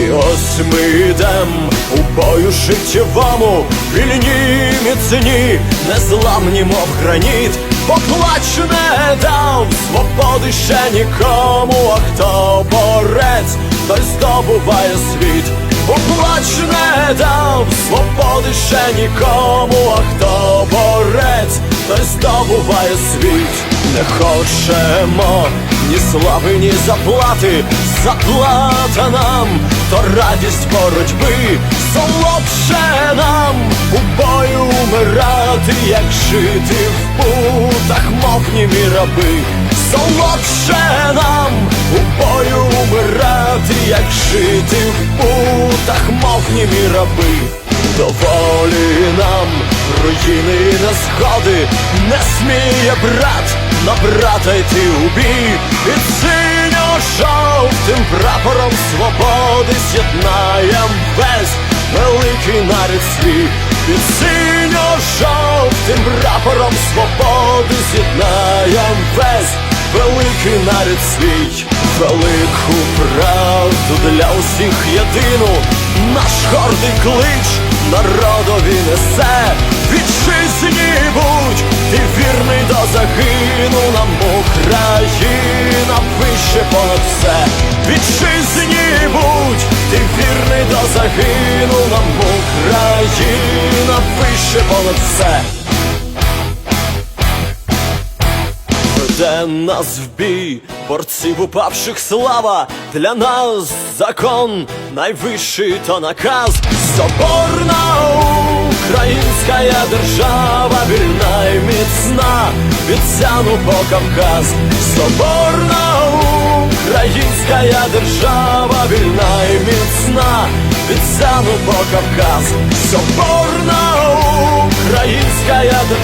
І ось ми йдем у бою життєвому, вільні міцні, незламні, мов граніт, поплач не дав свободи ще нікому, а хто борець, той здобуває світ, поплач не дав свободи ще нікому, а хто борець, той здобуває світ, не хочемо ні слави, ні заплати, заплата нам, то радість боротьби, солодше нам. У бою умирати, як жити в путах, мов німі раби, солодше нам у бою умирати, як жити в путах, мов німі раби. Доволі нам руїни і незгоди не сміє брат на брата йти у бій. Під синьо-жовтим прапором свободи з'єднаєм весь великий нарід свій Під синьо-жовтим прапором свободи з'єднаєм весь великий нарід свій Велику правду для усіх єдину. Наш гордий клич народові несе. Вітчизні будь, ти вірний до загину Нам Україна вище понад все Вітчизні будь, ти вірний до загину Нам Україна. Вище понад все Веде нас в бій, борців упавших слава, для нас закон найвищий то наказ, соборна українська держава, вільна і міцна, від Сяну по Кавказ, соборна українська держава, вільна і міцна, від Сану по Кавказ, соборна українська держава.